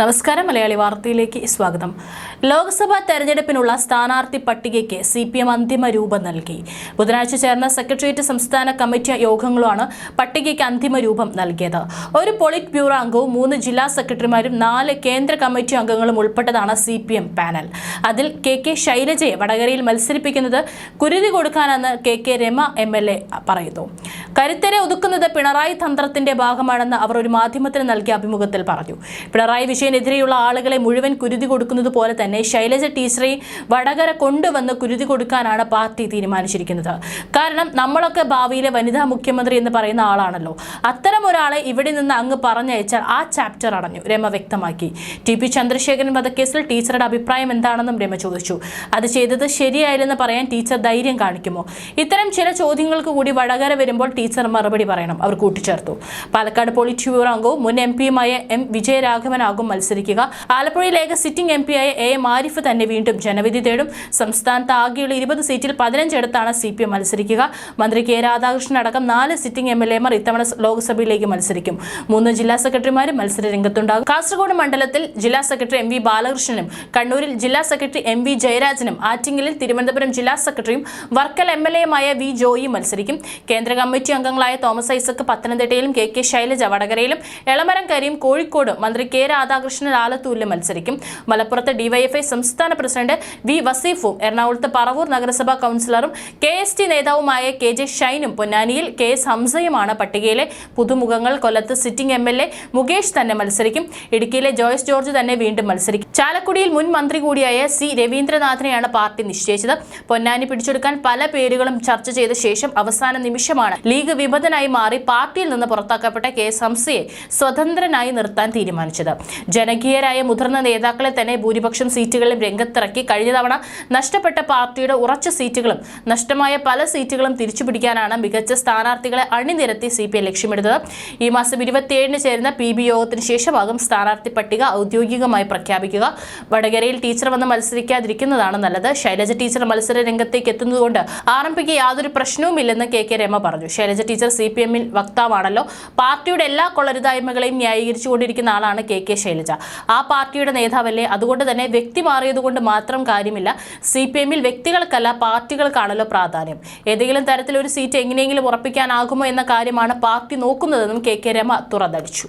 നമസ്കാരം മലയാളി വാർത്തയിലേക്ക് സ്വാഗതം. ലോക്സഭാ തെരഞ്ഞെടുപ്പിനുള്ള സ്ഥാനാർത്ഥി പട്ടികയ്ക്ക് സി പി എം അന്തിമ രൂപം നൽകി. ബുധനാഴ്ച ചേർന്ന സെക്രട്ടേറിയറ്റ് സംസ്ഥാന കമ്മിറ്റി യോഗങ്ങളാണ് പട്ടികയ്ക്ക് അന്തിമ രൂപം നൽകിയത്. ഒരു പൊളിറ്റ് ബ്യൂറോ അംഗവും മൂന്ന് ജില്ലാ സെക്രട്ടറിമാരും നാല് കേന്ദ്ര കമ്മിറ്റി അംഗങ്ങളും ഉൾപ്പെട്ടതാണ് സി പി എം പാനൽ. അതിൽ കെ കെ ശൈലജയെ വടകരയിൽ മത്സരിപ്പിക്കുന്നത് കുരുതി കൊടുക്കാനെന്ന് K K Rema M L A പറയുന്നു. കരുത്തരെ ഒതുക്കുന്നത് പിണറായി തന്ത്രത്തിന്റെ ഭാഗമാണെന്ന് അവർ ഒരു മാധ്യമത്തിന് നൽകിയ അഭിമുഖത്തിൽ പറഞ്ഞു. പിണറായി വിജയനെതിരെയുള്ള ആളുകളെ മുഴുവൻ കുരുതി കൊടുക്കുന്നത് പോലെ തന്നെ ശൈലജ ടീച്ചറെ വടകര കൊണ്ടുവന്ന് കുരുതി കൊടുക്കാനാണ് പാർട്ടി തീരുമാനിച്ചിരിക്കുന്നത്. കാരണം നമ്മളൊക്കെ ഭാവിയിലെ വനിതാ മുഖ്യമന്ത്രി എന്ന് പറയുന്ന ആളാണല്ലോ. അത്തരം ഒരാളെ ഇവിടെ നിന്ന് അങ്ങ് പറഞ്ഞയച്ചാൽ ആ ചാപ്റ്റർ അടഞ്ഞു രമ വ്യക്തമാക്കി. ടി പി ചന്ദ്രശേഖരൻ വധക്കേസിൽ ടീച്ചറുടെ അഭിപ്രായം എന്താണെന്നും രമ ചോദിച്ചു. അത് ചെയ്തത് ശരിയായില്ലെന്ന് പറയാൻ ടീച്ചർ ധൈര്യം കാണിക്കുമോ? ഇത്തരം ചില ചോദ്യങ്ങൾക്ക് കൂടി വടകര വരുമ്പോൾ ടീച്ചർ മറുപടി പറയണം. അവർ കൂട്ടിച്ചേർത്തു. പാലക്കാട് പോളിറ്റ് അംഗവും മുൻ എം പിയുമായ എം വിജയരാഘവനാകും മത്സരിക്കുക. ആലപ്പുഴയിലേക്ക് സിറ്റിംഗ് എം പിയായ എ എം ആരിഫ് തന്നെ വീണ്ടും ജനവിധി തേടും. സംസ്ഥാനത്ത് ആകെയുള്ള ഇരുപത് സീറ്റിൽ പതിനഞ്ചിടത്താണ് സി പി എം മത്സരിക്കുക. മന്ത്രി കെ രാധാകൃഷ്ണൻ അടക്കം നാല് സിറ്റിംഗ് എം എൽ എമാർ ഇത്തവണ ലോക്സഭയിലേക്ക് മത്സരിക്കും. മൂന്ന് ജില്ലാ സെക്രട്ടറിമാരും മത്സര രംഗത്തുണ്ടാകും കാസർഗോഡ് മണ്ഡലത്തിൽ ജില്ലാ സെക്രട്ടറി എം വി ബാലകൃഷ്ണനും കണ്ണൂരിൽ ജില്ലാ സെക്രട്ടറി എം വി ജയരാജനും ആറ്റിങ്ങലിൽ തിരുവനന്തപുരം ജില്ലാ സെക്രട്ടറിയും വർക്കൽ എം എൽ എയുമായ വി ജോയി മത്സരിക്കും. കേന്ദ്ര കമ്മിറ്റി അംഗങ്ങളായ തോമസ് ഐസക് പത്തനംതിട്ടയിലും കെ കെ ശൈലജ വടകരയിലും എളമരം കരീം കോഴിക്കോട് മന്ത്രി കെ രാധാകൃഷ്ണൻ ആലത്തൂരിലും മത്സരിക്കും. മലപ്പുറത്ത് ഡിവൈഎഫ്ഐ സംസ്ഥാന പ്രസിഡന്റ് വി വസീഫും എറണാകുളത്ത് പറവൂർ നഗരസഭാ കൗൺസിലറും കെ എസ് ടി നേതാവുമായ കെ ജെ ഷൈനും പൊന്നാനിയിൽ കെ എസ് ഹംസയുമാണ് പട്ടികയിലെ പുതുമുഖങ്ങൾ. കൊല്ലത്ത് sitting M L A Mukesh തന്നെ മത്സരിക്കും. ഇടുക്കിയിലെ ജോയ്സ് ജോർജ് തന്നെ വീണ്ടും മത്സരിക്കും. ചാലക്കുടിയിൽ മുൻ മന്ത്രി കൂടിയായ സി രവീന്ദ്രനാഥിനെയാണ് പാർട്ടി നിശ്ചയിച്ചത്. പൊന്നാനി പിടിച്ചെടുക്കാൻ പല പേരുകളും ചർച്ച ചെയ്ത ശേഷം അവസാന നിമിഷമാണ് ലീഗ് വിമതനായി മാറി പാർട്ടിയിൽ നിന്ന് പുറത്താക്കപ്പെട്ട കെ എസ് ഹംസയെ സ്വതന്ത്രനായി നിർത്താൻ തീരുമാനിച്ചത്. ജനകീയരായ മുതിർന്ന നേതാക്കളെ തന്നെ ഭൂരിപക്ഷം സീറ്റുകളിലും രംഗത്തിറക്കി കഴിഞ്ഞ തവണ നഷ്ടപ്പെട്ട പാർട്ടിയുടെ ഉറച്ച സീറ്റുകളും നഷ്ടമായ പല സീറ്റുകളും തിരിച്ചുപിടിക്കാനാണ് മികച്ച സ്ഥാനാർത്ഥികളെ അണിനിരത്തി സി പി ഐ ലക്ഷ്യമിടുന്നത്. ഈ മാസം ഇരുപത്തിയേഴിന് ചേരുന്ന പി ബി യോഗത്തിന് ശേഷമാകും സ്ഥാനാർത്ഥി പട്ടിക ഔദ്യോഗികമായി പ്രഖ്യാപിക്കുക. വടകരയിൽ ടീച്ചർ വന്ന് മത്സരിക്കാതിരിക്കുന്നതാണ് നല്ലത്. ശൈലജ ടീച്ചർ മത്സര രംഗത്തേക്ക് എത്തുന്നതുകൊണ്ട് ആർ എം പിക്ക് യാതൊരു പ്രശ്നവുമില്ലെന്ന് കെ കെ രമ പറഞ്ഞു. ശൈലജ ടീച്ചർ സി പി എമ്മിൽ വക്താവാണല്ലോ. പാർട്ടിയുടെ എല്ലാ കൊള്ളരുതായ്മകളെയും ന്യായീകരിച്ചുകൊണ്ടിരിക്കുന്ന ആളാണ് കെ കെ ശൈലജ. ആ പാർട്ടിയുടെ നേതാവല്ലേ? അതുകൊണ്ട് തന്നെ വ്യക്തി മാറിയതുകൊണ്ട് മാത്രം കാര്യമില്ല. സി പി എമ്മിൽ വ്യക്തികൾക്കല്ല പാർട്ടികൾക്കാണല്ലോ പ്രാധാന്യം. ഏതെങ്കിലും തരത്തിൽ ഒരു സീറ്റ് എങ്ങനെയെങ്കിലും ഉറപ്പിക്കാനാകുമോ എന്ന കാര്യമാണ് പാർട്ടി നോക്കുന്നതെന്നും കെ കെ രമ തുറന്നടിച്ചു.